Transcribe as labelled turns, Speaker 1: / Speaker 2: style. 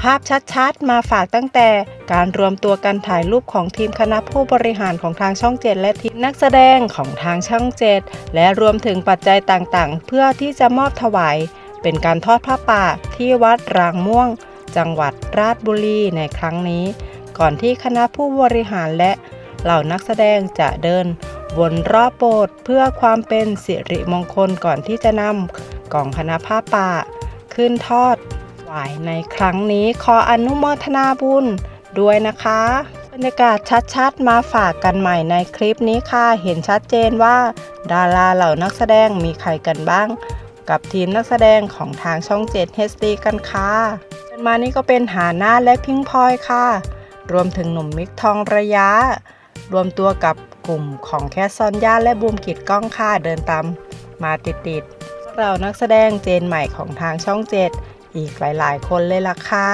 Speaker 1: ภาพชัดๆ มาฝากตั้งแต่การรวมตัวกันถ่ายรูปของทีมคณะผู้บริหารของทางช่องเจ็ดและทีมนักแสดงของทางช่องเจ็ดและรวมถึงปัจจัยต่างๆ เพื่อที่จะมอบถวาย เป็นการทอดผ้าป่าที่วัดรางม่วง จังหวัดราชบุรีในครั้งนี้ ก่อนที่คณะผู้บริหารและเหล่านักแสดงจะเดินวนรอบโบสถ์เพื่อความเป็นสิริมงคลก่อนที่จะนำกล่องคณะผ้าป่า ขึ้นทอด วายในครั้งนี้ขออนุโมทนาบุญด้วยนะคะบรรยากาศชัดๆ มาฝากกันใหม่ในคลิปนี้ค่ะ เห็นชัดเจนว่า ดาราเหล่านักแสดงมีใครกันบ้าง กับทีมนักแสดงของทางช่อง 7 HD กันค่ะคนมานี่ก็เป็นหาหน้าและพิงพลอยค่ะ รวมถึงหนุ่มมิกทองระยะ รวมตัวกับกลุ่มของแคสซอนย่าและบูมกิดกล้องค่ะเดินตามมาติดๆเรานักแสดงเจนใหม่ของทางช่องเจ็ด อีกหลาย ๆ คนเลยล่ะค่ะ